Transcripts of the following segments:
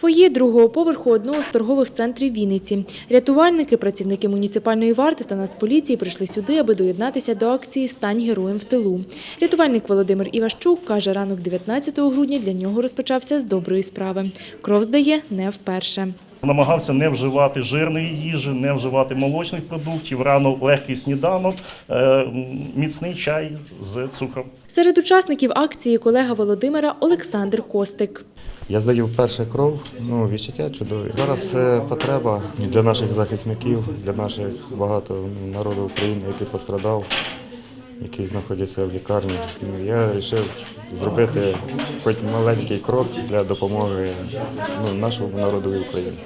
Фоє другого поверху одного з торгових центрів Вінниці. Рятувальники, працівники муніципальної варти та Нацполіції прийшли сюди, аби доєднатися до акції Стань героєм в тилу. Рятувальник Володимир Іващук каже, ранок 19 грудня для нього розпочався з доброї справи. Кров здає не вперше. Намагався не вживати жирної їжі, не вживати молочних продуктів. Рано легкий сніданок, е, міцний чай з цукром. Серед учасників акції колега Володимира Олександр Костик. Я здаю вперше кров, ну відчуття чудові. Зараз е, потреба для наших захисників, для наших багато ну, народу України, який пострадав, які знаходяться в лікарні. Ну, Я вирішив зробити хоч маленький крок для допомоги ну, нашому народу України.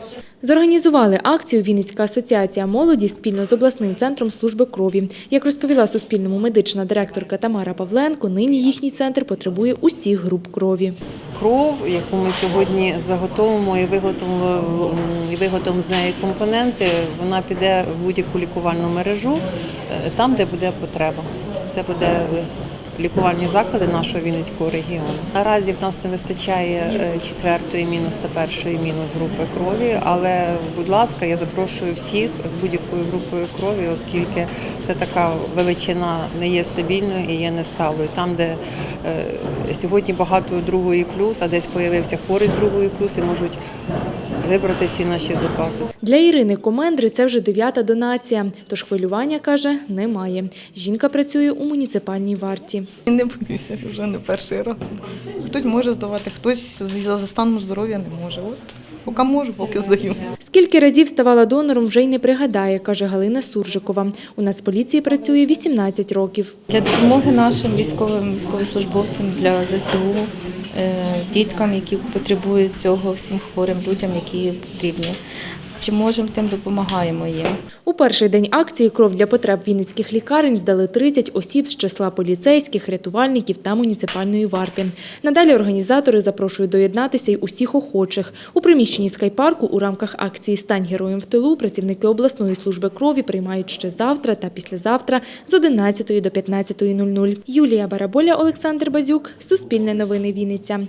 Зорганізували акцію Вінницька асоціація молоді спільно з обласним центром служби крові. Як розповіла Суспільному медична директорка Тамара Павленко, нині їхній центр потребує усіх груп крові. кров, яку ми сьогодні заготовимо і виготовимо, і виготовимо з неї компоненти, вона піде в будь-яку лікувальну мережу, е, там, де буде потреба. Це буде лікувальні заклади нашого Вінницького регіону. Наразі в нас не вистачає е, четвертої мінус та першої мінус групи крові, але, будь ласка, я запрошую всіх з будь-якою групою крові, оскільки це така величина не є стабільною і є несталою. Там, де е, сьогодні багато другої плюс, а десь появився хворий другої плюс і можуть вибрати всі наші запаси. Для Ірини Комендри це вже дев'ята донація, тож хвилювання, каже, немає. Жінка працює у муніципальній варті. Не боюся вже не перший раз. Хтось може здавати, хтось за станом здоров'я не може. От поки можу, поки здаю. Скільки разів ставала донором, вже й не пригадає, каже Галина Суржикова. У Нацполіції працює 18 років. для допомоги нашим військовим військовослужбовцям для ЗСУ, діткам, які потребують цього, всім хворим людям, які потрібні. Чи можемо, тим допомагаємо їм. У перший день акції кров для потреб вінницьких лікарень здали 30 осіб з числа поліцейських, рятувальників та муніципальної варти. Надалі організатори запрошують доєднатися й усіх охочих. У приміщенні скайпарку у рамках акції Стань героєм в тилу працівники обласної служби крові приймають ще завтра та післязавтра з 11 до 15.00. Юлія Бараболя, Олександр Базюк, Суспільне новини Вінниця.